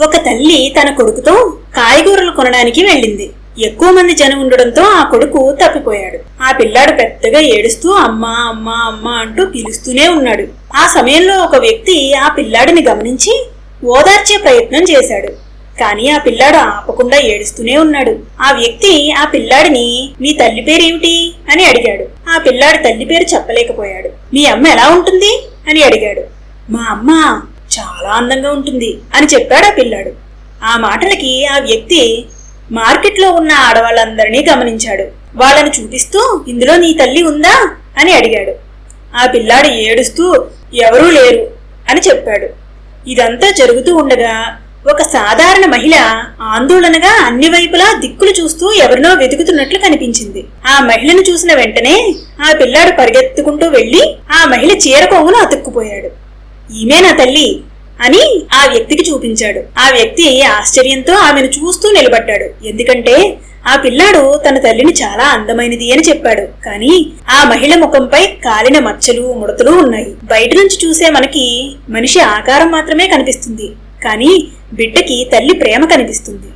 ఒక తల్లి తన కొడుకుతో కాయగూరలు కొనడానికి వెళ్ళింది. ఎక్కువ మంది జనం ఉండడంతో ఆ కొడుకు తప్పిపోయాడు. ఆ పిల్లాడు పెద్దగా ఏడుస్తూ అమ్మా అమ్మా అమ్మా అంటూ పిలుస్తూనే ఉన్నాడు. ఆ సమయంలో ఒక వ్యక్తి ఆ పిల్లాడిని గమనించి ఓదార్చే ప్రయత్నం చేశాడు. కానీ ఆ పిల్లాడు ఆపకుండా ఏడుస్తూనే ఉన్నాడు. ఆ వ్యక్తి ఆ పిల్లాడిని నీ తల్లి పేరేమిటి? అని అడిగాడు. ఆ పిల్లాడి తల్లి పేరు చెప్పలేకపోయాడు. మీ అమ్మ ఎలా ఉంటుంది? అని అడిగాడు. మా అమ్మ చాలా అందంగా ఉంటుంది అని చెప్పాడు ఆ పిల్లాడు. ఆ మాటలకి ఆ వ్యక్తి మార్కెట్లో ఉన్న ఆడవాళ్ళందరినీ గమనించాడు. వాళ్ళని చూపిస్తూ ఇందులో నీ తల్లి ఉందా? అని అడిగాడు. ఆ పిల్లాడు ఏడుస్తూ ఎవరూ లేరు అని చెప్పాడు. ఇదంతా జరుగుతూ ఉండగా ఒక సాధారణ మహిళ ఆందోళనగా అన్ని వైపులా దిక్కులు చూస్తూ ఎవరినో వెతుకుతున్నట్లు కనిపించింది. ఆ మహిళను చూసిన వెంటనే ఆ పిల్లాడు పరిగెత్తుకుంటూ వెళ్ళి ఆ మహిళ చీర కొంగును అతుక్కుపోయాడు. ఈమె నా తల్లి అని ఆ వ్యక్తికి చూపించాడు. ఆ వ్యక్తి ఆశ్చర్యంతో ఆమెను చూస్తూ నిలబడ్డాడు. ఎందుకంటే ఆ పిల్లాడు తన తల్లిని చాలా అందమైనది అని చెప్పాడు. కానీ ఆ మహిళ ముఖంపై కాలిన మచ్చలు ముడతలు ఉన్నాయి. బయట నుంచి చూసే మనకి మనిషి ఆకారం మాత్రమే కనిపిస్తుంది. కానీ బిడ్డకి తల్లి ప్రేమ కనిపిస్తుంది.